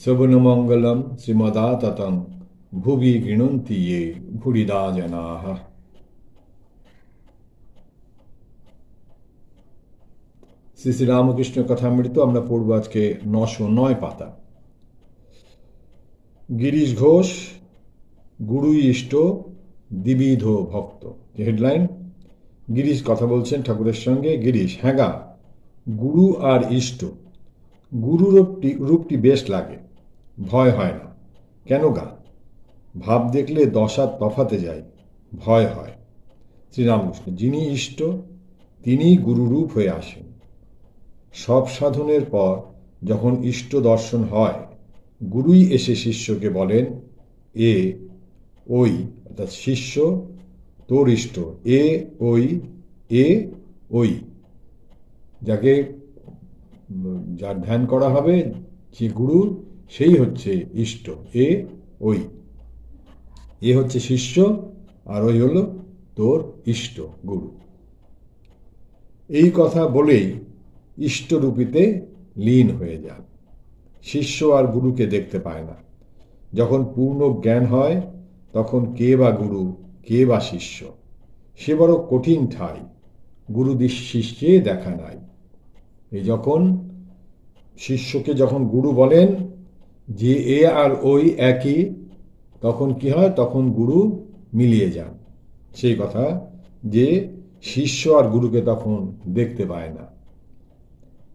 শ্রবণমঙ্গলম শ্রীমদাততং ভুবি গৃণন্তি ইয়ে ভুরিদা জনাহ শ্রী শ্রী রামকৃষ্ণ কথামৃত আমরা পড়ব আজকে নশো নয় পাতা। গিরিশ ঘোষ গুরুই ইষ্ট, দ্বিবিধ ভক্ত। হেডলাইন, গিরিশ কথা বলছেন ঠাকুরের সঙ্গে, গিরিশ হ্যাঁ গুরু আর ইষ্ট গুরু রূপটি রূপটি বেশ লাগে। ভয় হয় না। কেন গা? ভাব দেখলে দশার তফাতে যায়, ভয় হয়। শ্রীরামকৃষ্ণ, যিনি ইষ্ট তিনি গুরুরূপ হয়ে আসেন। সব সাধনের পর যখন ইষ্ট দর্শন হয়, গুরুই এসে শিষ্যকে বলেন, এ, ওই, অর্থাৎ শিষ্য, তোর ইষ্ট। এ, ওই এ, ওই। যাকে যার ধ্যান করা হবে, যে গুরু সেই হচ্ছে ইষ্ট, এ ওই। এ হচ্ছে শিষ্য, আর ওই হলো তোর ইষ্ট গুরু। এই কথা বলেই ইষ্টরূপীতে লীন হয়ে যান। শিষ্য আর গুরুকে দেখতে পায় না। যখন পূর্ণ জ্ঞান হয়, তখন কে বা গুরু, কে বা শিষ্য? সে বড় কঠিন ঠাই, গুরু শিষ্যে দেখা নাই। এই যখন শিষ্যকে যখন গুরু বলেন যে এ আর ওই একই, তখন কি হয়? তখন গুরু মিলিয়ে যান। সেই কথা যে শিষ্য আর গুরুকে তখন দেখতে পায় না।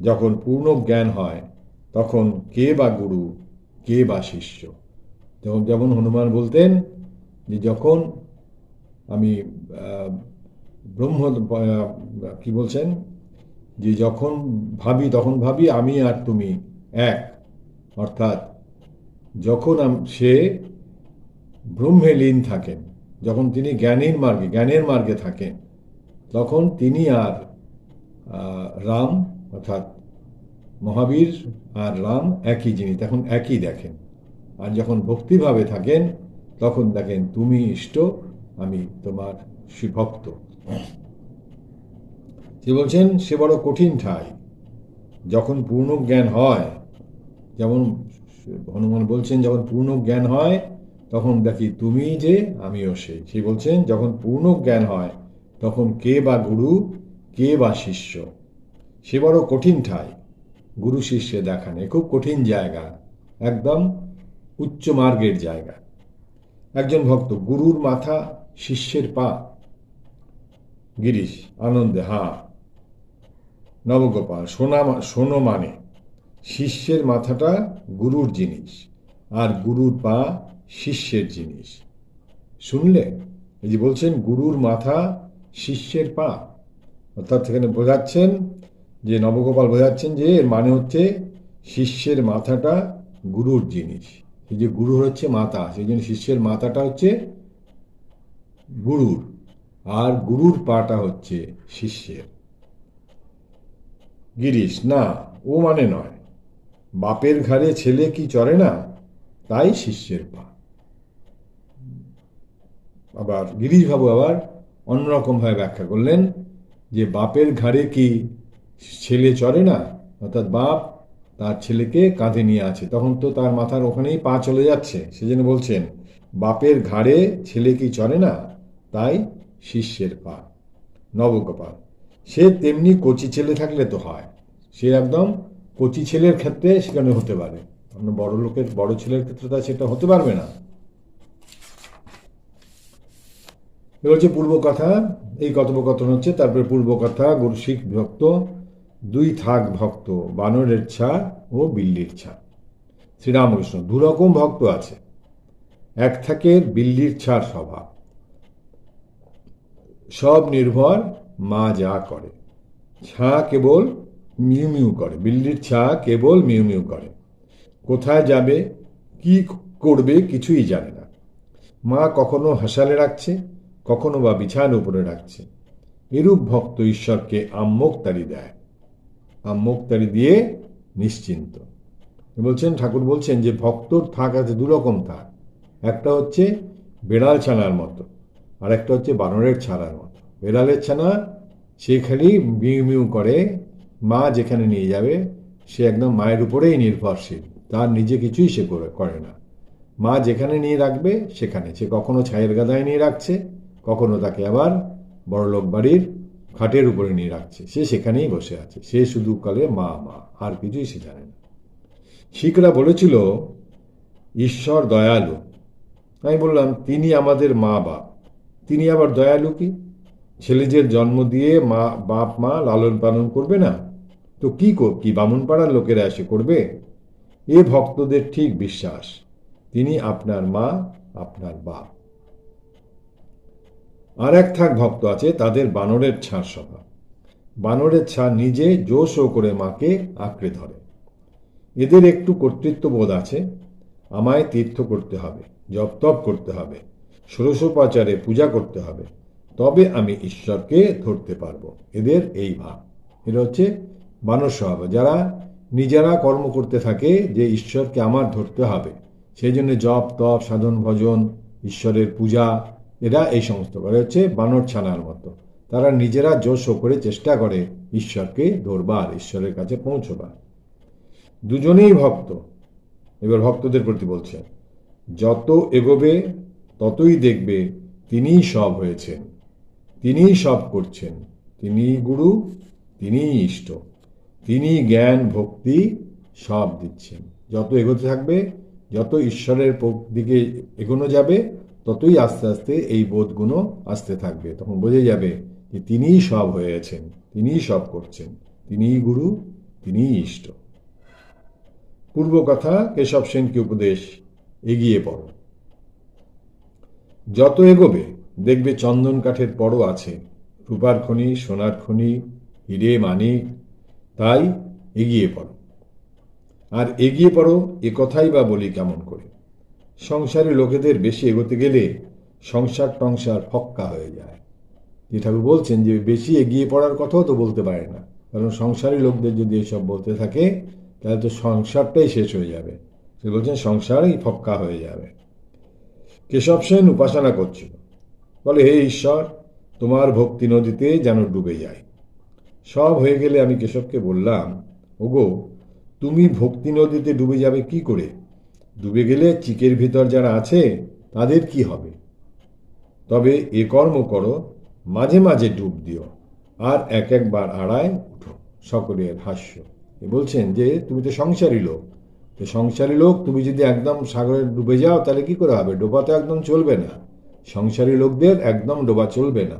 যখন পূর্ণ জ্ঞান হয়, তখন কে বা গুরু, কে বা শিষ্য? যেমন যেমন হনুমান বলতেন যে যখন আমি ব্রহ্ম কি বলছেন? যে যখন ভাবি, তখন ভাবি আমি আর তুমি এক। অর্থাৎ যখন সে ব্রহ্মে লীন থাকেন, যখন তিনি জ্ঞানের মার্গে জ্ঞানের মার্গে থাকেন, তখন তিনি আর রাম, অর্থাৎ মহাবীর আর রাম একই জিনিস এখন একই দেখেন। আর যখন ভক্তিভাবে থাকেন, তখন দেখেন, তুমি ইষ্ট, আমি তোমার ভক্ত। সে বলছেন, সে বড় কঠিন ঠাই। যখন পূর্ণ জ্ঞান হয়, যেমন হনুমান বলছেন, যখন পূর্ণ জ্ঞান হয়, তখন দেখি তুমি যে, আমিও সেই সে বলছেন, যখন পূর্ণ জ্ঞান হয়, তখন কে বা গুরু, কে বা শিষ্য? সে বড় কঠিন ঠাই। গুরু শিষ্যে দেখানে খুব কঠিন জায়গা, একদম উচ্চ মার্গের জায়গা। একজন ভক্ত, গুরুর মাথা শিষ্যের পা। গিরিশ, আনন্দে, হাঁ, নবগোপাল, সোনা সোনো মানে। শিষ্যের মাথাটা গুরুর জিনিস আর গুরুর পা শিষ্যের জিনিস। শুনলে? এই যে বলছেন, গুরুর মাথা শিষ্যের পা। অর্থাৎ সেখানে বোঝাচ্ছেন যে, নবগোপাল বোঝাচ্ছেন যে, এর মানে হচ্ছে শিষ্যের মাথাটা গুরুর জিনিস। এই যে গুরুর হচ্ছে মাথা সেই জন্য শিষ্যের মাথাটা হচ্ছে গুরুর আর গুরুর পাটা হচ্ছে শিষ্যের। গিরিশ, না, ও মানে নয়। বাপের ঘাড়ে ছেলে কি চড়ে না? তাই শিষ্যের পা। আবার গিরিশবাবু আবার অন্যরকমভাবে ব্যাখ্যা করলেন যে বাপের ঘাড়ে কি ছেলে চড়ে না? অর্থাৎ বাপ তার ছেলেকে কাঁধে নিয়ে আছে। তখন তো তার মাথার ওখানেই পা চলে যাচ্ছে। সেজন্য বলছেন, বাপের ঘাড়ে ছেলে কি চড়ে না? তাই শিষ্যের পা। নবগোপাল, সে তেমনি কচি ছেলে থাকলে তো হয়। সে একদম কচি ছেলের ক্ষেত্রে সেখানে হতে পারে। অন্য বড় লোকের, বড় ছেলের ক্ষেত্রে তা সেটা হতে পারবে না। হচ্ছে পূর্ব কথা। এই কথোপকথন হচ্ছে, তারপরে পূর্ব কথা ভক্ত, দুই থাক ভক্ত, বানরের ছা ও বিল্লির ছা। শ্রীরামকৃষ্ণ, দুরকম ভক্ত আছে। এক থাকে বিল্লির ছার স্বভাব। সব নির্ভর মা যা করে। ছা কেবল মিউ মিউ করে। বিল্লির ছা কেবল মিউ মিউ করে। কোথায় যাবে, কি করবে কিছুই জানে না। মা কখনো হাসালে রাখছে, কখনো বা বিছানার উপরে রাখছে। এরূপ ভক্ত ঈশ্বরকে আম্মোক্তারি দেয়। আম্মোক্তারি দিয়ে নিশ্চিন্ত। বলছেন, ঠাকুর বলছেন যে ভক্তর থাক আছে দুরকম থাক। একটা হচ্ছে বেড়াল ছানার মতো আর একটা হচ্ছে বানরের ছানার মতো। বেড়ালের ছানা সে খালি মিউ মিউ করে মা যেখানে নিয়ে যাবে, সে একদম মায়ের উপরেই নির্ভরশীল। তার নিজে কিছুই সে করে করে না। মা যেখানে নিয়ে রাখবে, সেখানে। সে কখনো ছায়ের গাদায় নিয়ে রাখছে, কখনো তাকে আবার বড়লোক বাড়ির খাটের উপরে নিয়ে রাখছে। সে সেখানেই বসে আছে। সে শুধু কালে মা মা, আর কিছুই সে জানে না। শিখরা বলেছিল, ঈশ্বর দয়ালু। আমি বললাম, তিনি আমাদের মা, বাপ। তিনি আবার দয়ালু কি? ছেলেদের জন্ম দিয়ে মা, বাপ, মা লালন পালন করবে না? তো কি কি বামুন পাড়ার লোকেরা এসে করবে? এ ভক্তদের ঠিক বিশ্বাস। তিনি আপনার মা, আপনার বাপ। আর এক থাক ভক্ত আছে, তাদের বানরের ছাড় স্বভাব বানরের ছাড় নিজে জোশ করে মাকে আঁকড়ে ধরে। এদের একটু কর্তৃত্ববোধ আছে। আমায় তীর্থ করতে হবে জপ তপ করতে হবে, ষোড়শোপাচারে পূজা করতে হবে। তবে আমি ঈশ্বরকে ধরতে পারব। এদের এই ভাব। এটা হচ্ছে মানব স্বভাব যারা নিজেরা কর্ম করতে থাকে যে ঈশ্বরকে আমার ধরতে হবে সেই জন্য জপ, তপ, সাধন, ভজন, ঈশ্বরের পূজা, এরা এই সমস্ত করে। হচ্ছে বানর ছানার মতো। তারা নিজেরা জোশ করে চেষ্টা করে ঈশ্বরকে ধরবার, ঈশ্বরের কাছে পৌঁছবার। দুজনেই ভক্ত। এবার ভক্তদের প্রতি বলছেন যত এগোবে, ততই দেখবে, তিনিই সব হয়েছেন, তিনিই সব করছেন, তিনিই গুরু, তিনিই ইষ্ট। তিনি জ্ঞান, ভক্তি সব দিচ্ছেন। যত এগোতে থাকবে, যত ঈশ্বরের দিকে এগোনো যাবে, ততই আস্তে আস্তে এই বোধগুলো আসতে থাকবে। তখন বোঝা যাবে যে তিনিই সব হয়েছেন তিনিই সব করছেন, তিনিই গুরু, তিনিই ইষ্ট। পূর্ব কথা, কেশব সেনকে উপদেশ, এগিয়ে পড়ো। যত এগোবে, দেখবে চন্দন কাঠের পরও আছে। রূপার খনি, সোনার খনি, হিরে মানিক তাই এগিয়ে পড়ো। আর এগিয়ে পড়ো এ কথাই বা বলি কেমন করে? সংসারে লোকেদের বেশি এগোতে গেলে সংসার টংসার ফক্কা হয়ে যায়। যে ঠাকুর বলছেন যে, বেশি এগিয়ে পড়ার কথাও তো বলতে পারে না। কারণ সংসারী লোকদের যদি এসব বলতে থাকে, তাহলে তো সংসারটাই শেষ হয়ে যাবে। সে বলছেন, সংসারই ফক্কা হয়ে যাবে। কেশব সেন উপাসনা করছিল। বলে, হে ঈশ্বর, তোমার ভক্তি নদীতে যেন ডুবে যায়। সব হয়ে গেলে আমি কেশবকে বললাম, ওগো, তুমি ভক্তি নদীতে ডুবে যাবে কি করে? ডুবে গেলে চিকের ভিতর যারা আছে, তাদের কি হবে? তবে এ কর্ম করো, মাঝে মাঝে ডুব দিও, আর এক একবার আড়ায় উঠো, সকলের হাস্য। এ বলছেন যে, তুমি তো সংসারী লোক, তো সংসারী লোক তুমি যদি একদম সাগরে ডুবে যাও, তাহলে কি করে হবে? ডোবা তো একদম চলবে না। সংসারী লোকদের একদম ডোবা চলবে না।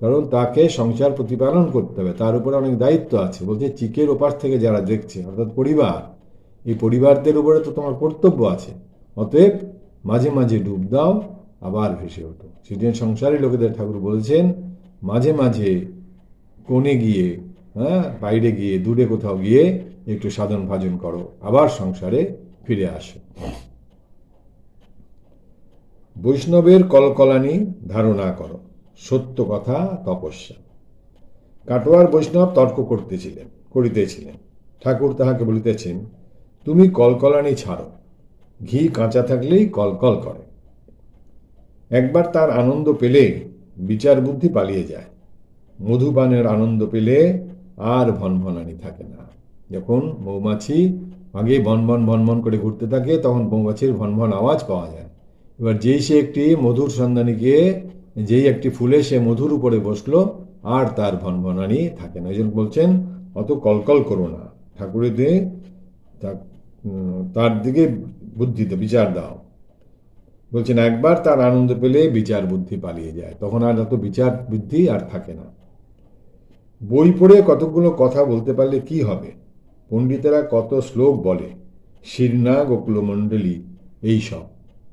কারণ তাকে সংসার প্রতিপালন করতে হবে। তার উপরে অনেক দায়িত্ব আছে। বলছে, চিকের ওপার থেকে যারা দেখছে, অর্থাৎ পরিবার, এই পরিবারদের উপরে তো তোমার কর্তব্য আছে। অতএব মাঝে মাঝে ডুব দাও, আবার ভেসে ওঠো। সেদিন সংসারী লোকেদের ঠাকুর বলছেন, মাঝে মাঝে কোণে গিয়ে হ্যাঁ বাইরে গিয়ে, দূরে কোথাও গিয়ে একটু সাধন ভাজন করো, আবার সংসারে ফিরে আসো। বৈষ্ণবের কলকলানি ধারণা করো। সত্য কথা তপস্যা। কাটোয়ার বৈষ্ণব তর্ক করতেছিলেন, করিতেছিলেন। ঠাকুর তাহাকে বলিতেছেন, তুমি কলকলানি ছাড়ো। ঘি কাঁচা থাকলেই কলকল করে। একবার তার আনন্দ পেলে বিচার বুদ্ধি পালিয়ে যায়। মধুপানের আনন্দ পেলে আর ভনভনানি থাকে না। যখন মৌমাছি আগে ভনভন ভনভন করে ঘুরতে থাকে, তখন মৌমাছির ভনভন আওয়াজ পাওয়া যায়। এবার যেই সে একটি মধুর সন্ধানীকে যেই একটি ফুলে সে মধুর উপরে বসল, আর তার ভনভনানি থাকে না। এই বলছেন, অত কলকল করো না। ঠাকুরের দিয়ে তার দিকে বুদ্ধিতে বিচার দাও। বলছেন, একবার তার আনন্দ পেলে বিচার বুদ্ধি পালিয়ে যায়। তখন আর এত বিচার বুদ্ধি আর থাকে না। বই পড়ে কতগুলো কথা বলতে পারলে কি হবে? পণ্ডিতেরা কত শ্লোক বলে শিরনা গোকুলমণ্ডলী এইসব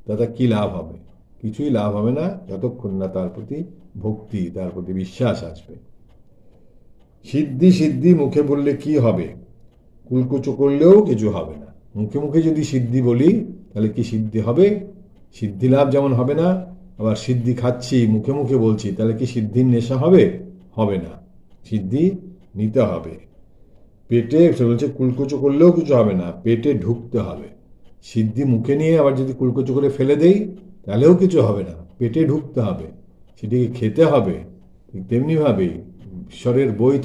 তাতে কি লাভ হবে কিছুই লাভ হবে না, যতক্ষণ না তার প্রতি ভক্তি, তার প্রতি বিশ্বাস আসবে। সিদ্ধি সিদ্ধি মুখে বললে কি হবে? কুলকুচো করলেও কিছু হবে না। মুখে মুখে যদি সিদ্ধি বলি, তাহলে কি সিদ্ধি হবে? সিদ্ধি লাভ যেমন হবে না, আবার সিদ্ধি খাচ্ছি, মুখে মুখে বলছি, তাহলে কি সিদ্ধির নেশা হবে? হবে না। সিদ্ধি নিতে হবে। পেটে সে বলছে, কুলকুচো করলেও কিছু হবে না, পেটে ঢুকতে হবে। সিদ্ধি মুখে নিয়ে আবার যদি কুলকুচো করে ফেলে দেই তাহলেও কিছু হবে না। পেটে ঢুকতে হবে, সেটিকে খেতে হবে, ঠিক তেমনিভাবে ঈশ্বরের বই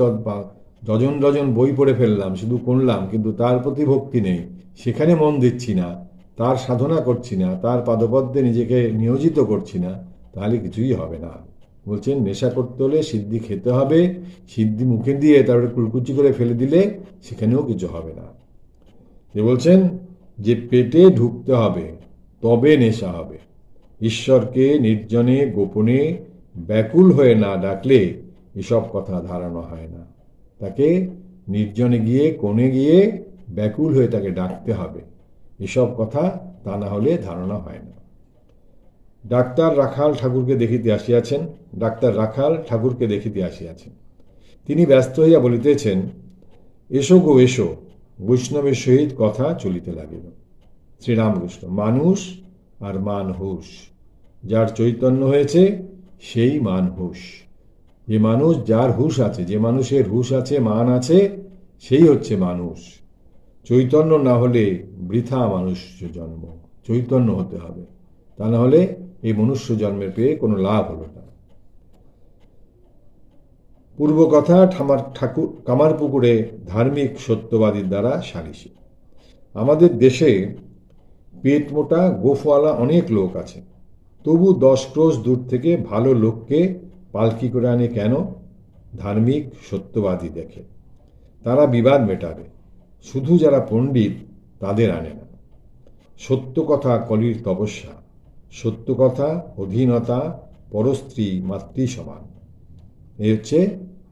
ডজন ডজন বই পড়ে ফেললাম, শুধু করলাম কিন্তু তার প্রতি ভক্তি নেই। সেখানে মন দিচ্ছি না, তার সাধনা করছি না, তার পাদপদ্মে নিজেকে নিয়োজিত করছি না, তাহলে কিছুই হবে না। বলছেন, নেশা করতে হলে সিদ্ধি খেতে হবে, সিদ্ধি মুখে দিয়ে তারপরে কুলকুচি করে ফেলে দিলে সেখানেও কিছু হবে না। যে বলছেন যে পেটে ঢুকতে হবে, তবে নেশা হবে। ঈশ্বরকে নির্জনে, গোপনে, ব্যাকুল হয়ে না ডাকলে এসব কথা ধারণা হয় না। তাকে নির্জনে গিয়ে, কোণে গিয়ে ব্যাকুল হয়ে তাকে ডাকতে হবে। এসব কথা তা না হলে ধারণা হয় না। ডাক্তার রাখাল ঠাকুরকে দেখিতে আসিয়াছেন। ডাক্তার রাখাল ঠাকুরকে দেখিতে আসিয়াছেন। তিনি ব্যস্ত হইয়া বলিতেছেন, এসো গো, এসো। বৈষ্ণবের সহিত কথা চলিতে লাগিল। শ্রীরামকৃষ্ণ, মানুষ আর মানহুষ যার চৈতন্য হয়েছে, সেই মানহুষ যে মানুষ, যার হুশ আছে, যে মানুষের হুশ আছে, মান আছে, সেই হচ্ছে মানুষ। চৈতন্য না হলে বৃথা মানুষ জন্ম। চৈতন্য হতে হবে। তা না হলে এই মনুষ্য জন্মের পেয়ে কোনো লাভ হলো না। পূর্ব কথা ঠামার ঠাকুর, কামারপুকুরে ধার্মিক সত্যবাদীর দ্বারা সালিসি। আমাদের দেশে পেট মোটা, গোফওয়ালা অনেক লোক আছে। তবু দশ ক্রোশ দূর থেকে ভালো লোককে পালকি করে আনে কেন? ধার্মিক, সত্যবাদী দেখে। তারা বিবাদ মেটাবে। শুধু যারা পণ্ডিত, তাদের আনে না। সত্য কথা কলির তপস্যা। সত্য কথা, অধীনতা, পরস্ত্রী, মাতৃ সমান। এ হচ্ছে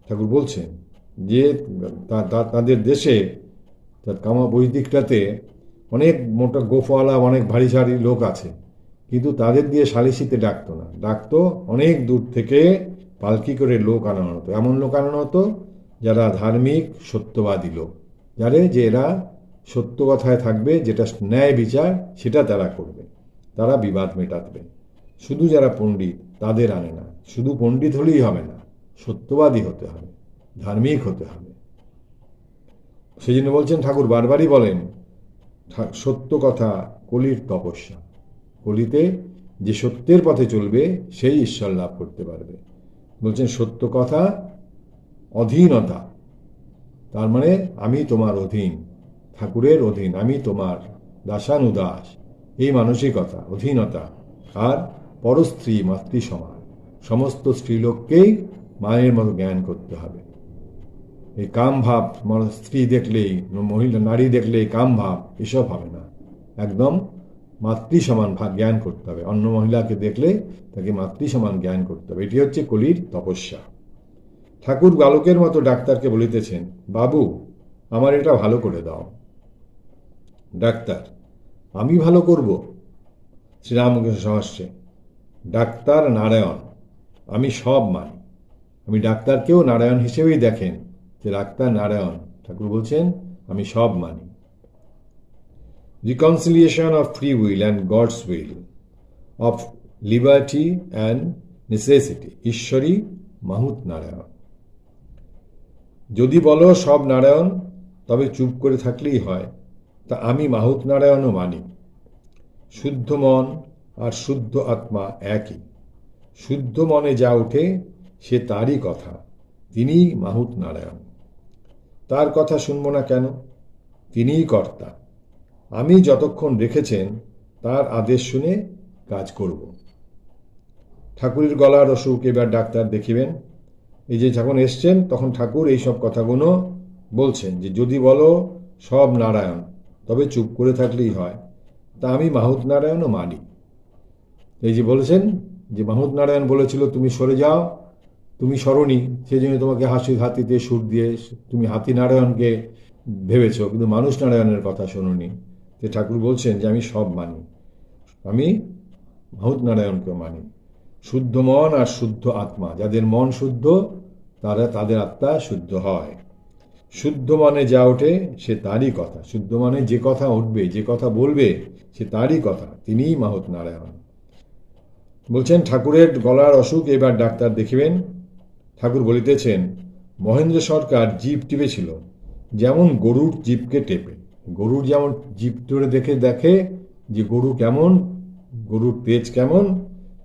ঠাকুর বলছেন যে তাদের দেশে কামা বৈদিকটাতে অনেক মোটা গোফওয়ালা অনেক ভারী সারি লোক আছে। কিন্তু তাদের দিয়ে সালিসিতে ডাকতো না। ডাকতো অনেক দূর থেকে পালকি করে লোক আনানো হতো। এমন লোক আনানো হতো যারা ধার্মিক, সত্যবাদী লোক। যারে যে এরা সত্য কথায় থাকবে, যেটা ন্যায় বিচার, সেটা তারা করবে। তারা বিবাদ মেটাতবে। শুধু যারা পণ্ডিত, তাদের আনে না। শুধু পণ্ডিত হলেই হবে না। সত্যবাদী হতে হবে। ধার্মিক হতে হবে। সেই জন্য বলছেন, ঠাকুর বারবারই বলেন সত্য কথা কলির তপস্যা। কলিতে যে সত্যের পথে চলবে, সেই ঈশ্বর লাভ করতে পারবে। বলছেন, সত্য কথা অধীনতা। তার মানে আমি তোমার অধীন, ঠাকুরের অধীন, আমি তোমার দাসানুদাস। এই মানসিকতা, অধীনতা। আর পরস্ত্রী মাতৃ সমান সমস্ত স্ত্রীলোককেই মায়ের মতো জ্ঞান করতে হবে। এই কাম ভাব মানে স্ত্রী দেখলেই মহিলা, নারী দেখলেই কাম ভাব, এসব হবে না। একদম মাতৃ সমান জ্ঞান করতে হবে। অন্য মহিলাকে দেখলে তাকে মাতৃ সমান জ্ঞান করতে হবে। এটি হচ্ছে কলির তপস্যা। ঠাকুর বালকের মতো ডাক্তারকে বলিতেছেন, বাবু, আমার এটা ভালো করে দাও। ডাক্তার, আমি ভালো করব? শ্রীরামকৃষ্ণ সহস্রে, ডাক্তার নারায়ণ, আমি সব মানি। আমি ডাক্তারকেও নারায়ণ হিসেবেই দেখেন। যে ডাক্তার নারায়ণ ঠাকুর বলছেন আমি সব মানি। Reconciliation of free will and God's will of liberty and necessity, ঈশ্বরী মাহুত নারায়ণ। যদি বলো সব নারায়ণ তবে চুপ করে থাকলেই হয় তা আমি মাহুত নারায়ণও মানি। শুদ্ধ মন আর শুদ্ধ আত্মা একই। শুদ্ধ মনে যা ওঠে সে তারই কথা তিনিই মাহুত নারায়ণ। তার কথা শুনব না কেন? তিনিই কর্তা। আমি যতক্ষণ রেখেছেন, তার আদেশ শুনে কাজ করব। ঠাকুরের গলার অসুখ এবার ডাক্তার দেখিবেন। এই যে যখন এসছেন, তখন ঠাকুর এই সব কথাগুলো বলছেন যে, যদি বলো সব নারায়ণ, তবে চুপ করে থাকলেই হয়। তা আমি মাহুত নারায়ণও মানি। এই যে বলেছেন, যে মাহুত নারায়ণ বলেছিল, তুমি সরে যাও তুমি সরণি সেই জন্য তোমাকে হাসি হাতিতে সুর দিয়ে তুমি হাতি নারায়ণকে ভেবেছো, কিন্তু মানুষ নারায়ণের কথা শোনোনি। যে ঠাকুর বলছেন যে, আমি সব মানি। আমি মাহুত নারায়ণকে মানি। শুদ্ধ মন আর শুদ্ধ আত্মা, যাদের মন শুদ্ধ, তারা, তাদের আত্মা শুদ্ধ হয়। শুদ্ধ মানে যা ওঠে, সে তারই কথা। শুদ্ধ মানে যে কথা উঠবে, যে কথা বলবে, সে তারই কথা। তিনিই মাহত নারায়ণ। বলছেন, ঠাকুরের গলার অসুখ, এবার ডাক্তার দেখিবেন। ঠাকুর বলিতেছেন, মহেন্দ্র সরকার জিপ টিপেছিল যেমন গরুর জিপকে টেপে। গরুর যেমন জিপ ধরে দেখে দেখে যে গরু কেমন, গরুর তেজ কেমন,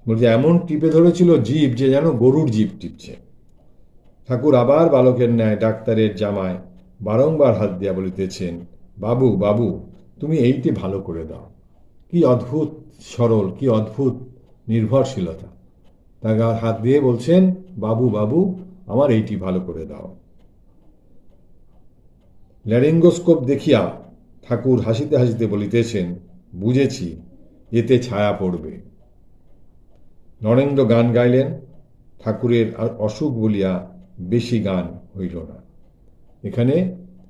বলছে, এমন টিপে ধরেছিল জিপ যে যেন গরুর জিপ টিপছে। ঠাকুর আবার বালকের ন্যায় ডাক্তারের জামায় বারংবার হাত দিয়া বলিতেছেন, বাবু বাবু, তুমি এইটি ভালো করে দাও। কি অদ্ভুত সরল, কি অদ্ভুত নির্ভরশীলতা। তাকে হাত দিয়ে বলছেন, বাবু বাবু, আমার এইটি ভালো করে দাও। ল্যারিঙ্গোস্কোপ দেখিয়া ঠাকুর হাসিতে হাসিতে বলিতেছেন, বুঝেছি, এতে ছায়া পড়বে। নরেন্দ্র গান গাইলেন, ঠাকুরের আর অসুখ বলিয়া বেশি গান হইল না। এখানে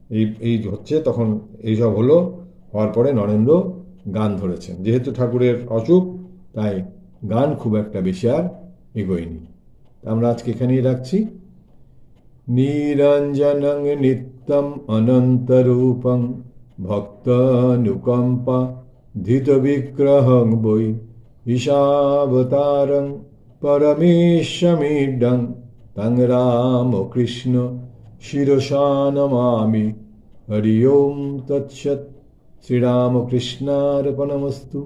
এই এই হচ্ছে, তখন এইসব হলো, হওয়ার পরে নরেন্দ্র গান ধরেছেন। যেহেতু ঠাকুরের অসুখ, তাই গান খুব একটা বেশি আর এগোয়নি। আমরা আজকে এখানেই রাখছি। নিরঞ্জনং নিত্যম অনন্তরূপং ভক্তানুকম্পা ধৃতবিগ্রহং বৈ ঈশাবতারং পরমেশ্বমিডং তং রামকৃষ্ণ শিরসা নমামি হরি ওম তৎসৎ। শ্রীরামকৃষ্ণার্পণমস্তু।